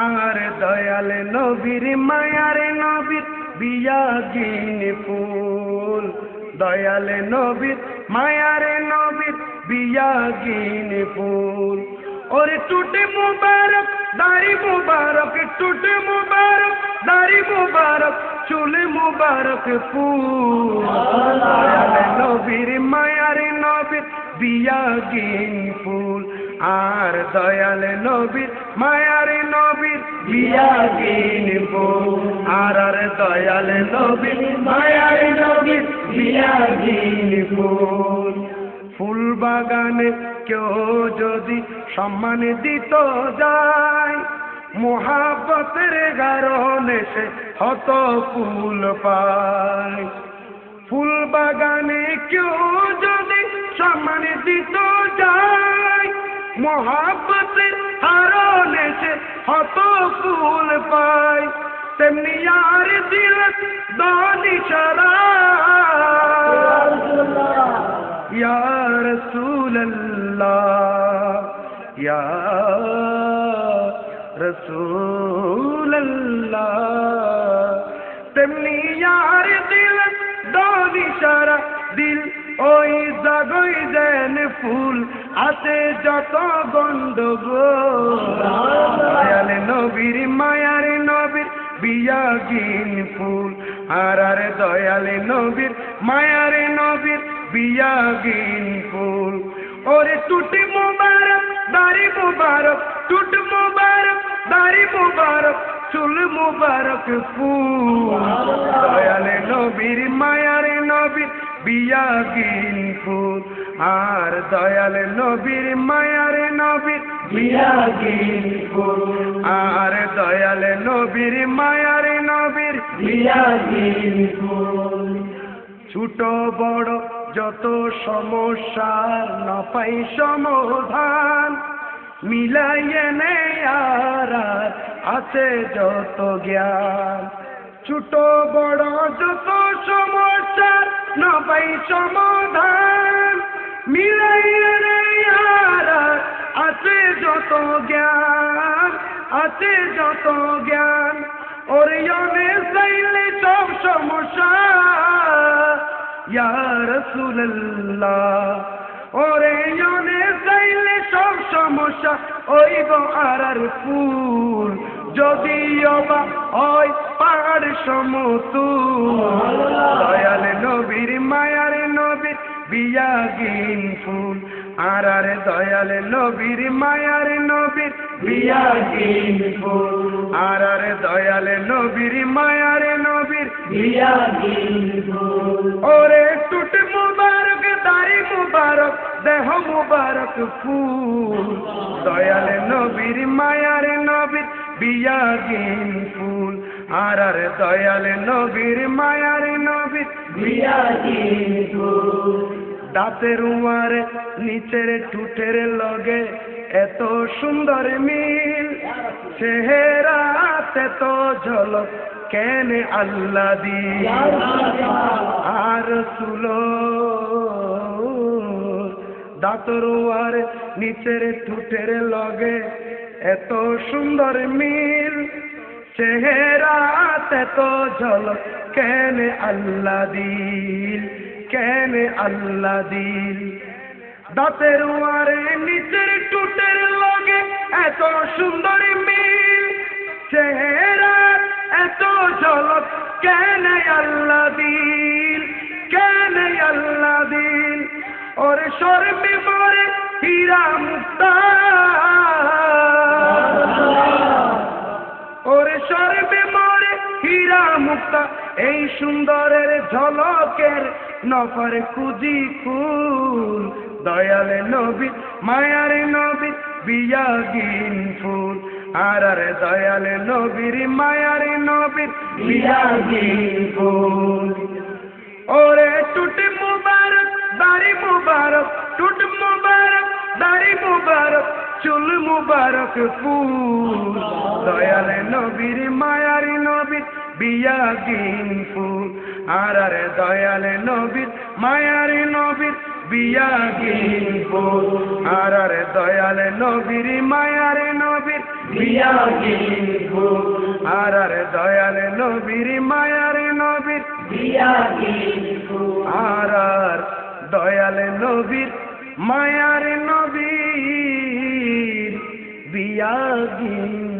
আর দয়ালে নবীর মায়ারে নবীর বিয়াগিন ফুল। দয়ালে নবীর মায়ারে নবীর বিয়াগিন ফুল। ওরে টুটে মুবারক, দাড়ি মুবারক টুটে মুবারক, দাড়ি মুবারক, চুলে মুবারক ফুল। দয়ালে নবীর মায়ারে নবীর বিয়াগিন ফুল। আর দয়ালে নবীর, মায়ার নবীর বিয়াগিন ফুল আর আর দয়ালে নবীর, মায়ারে নবীর বিয়াগিন ফুল ফুল বাগানে কেউ যদি সম্মান দিত যায় মহাপতের কারণে সে হত ফুল পায়। ফুল বাগানে কেউ যদি সম্মান দিত মহাপতের কারণে সে হত ফুল পায় তেমনি আর দিল দানি সারা ইয়া রসুল্লাহ ইয়া রসুল্লাহ তেমনি আর দিল দানি আছে যত গন্ডগোলে। নবীর মায়ার নবীর বিয়াগিন ফুল। আর আর দয়ালে নবীর মায়ার নবীর বিয়াগিন ফুল। ওরে টুটি মুবারক, দাড়ি মুবারক, টুট মুবারক, দাড়ি মুবারক, চুল মুবারক ফুল। দয়ালে নবীর মায়ার নবীর বিয়াগিন ফুল আর দয়ালে নবীর মায়ার নবীর বিয়াগিন ফুল আর দয়ালে নবীর মায়ার নবীর। বিয়াগিন ফুল ছোট বড় যত সমস্যার না পাই সমাধান। মিলাইয়ে নেয়ার আছে যত জ্ঞান। ছোট বড় যত সমস্যার না পাই সমাধান। মিলাইয়ে নেয়ার আছে যত জ্ঞান আছে যত জ্ঞান। ওরিয়নে চাইলে সব সমস্যা। ইয়া রসুল্লাহ ওরে চাইলে সব সমস্যা। ওই আর ফুল যদি অবা হয় পাহাড় সমতুল। দয়ালে বিয়াগিন ফুল আর আর দয়ালে নবীর মায়ার নবীর বিয়াগিন ফুল আর আর দয়ালে নবীর মায়ার নবীর বিয়াগিন ফুল। ওরে টুট মুবারক, দাড়ি মুবারক, দেহ মুবারক ফুল। দয়ালে নবীর মায়ার নবীর বিয়াগিন ফুল আর আর দয়ালে নবীর মায়ার নবীর দাঁতের উমারে নিচের টুটের লগে এত সুন্দর মিল। চেহারাতে তো ঝলক, কেন আল্লাহ দি আর সুলো। দাঁতর উমারে নিচের টুটের লগে এত সুন্দর মিল। চেহারাতে তো ঝলক কেন আল্লাহ দিল, কেন আল্লাহ দিল। দাঁতের ওয়ারে, নিচের টুটের লগে এত সুন্দর মিল। চেহারা এত ঝলক কেন আল্লাহ দিল, কেন আল্লাহ দিল। ওর শর্মে মরে হীরা মুক্তা এই সুন্দরের ঝলকের নফর কুজি ফুল। দয়ালে নবী, মায়ারে নবী, বিয়াগিন ফুল। আর আরে দয়ালে নবীর, মায়ারে নবীর বিয়াগিন ফুল। ওরে টুটে মুবারক, দাড়ি মুবারক, টুট মুবারক, দাড়ি মুবারক, চুল মুবারক ফুল। দয়ালে নবীর, মায়ারি নবীর বিয়াগিন ফুল আর আরে দয়ালে নবীর, মায়ারি নবীর বিয়াগিন ফুল আর আরে দয়ালে নবীর, মায়ারে নবীর বিয়াগিন আর আরে দয়াল নবীর, মায়ার নবীর বিয়াগিন ফুল আর আর দয়াল নবীর, মায়ার নবীর বিয়াগিন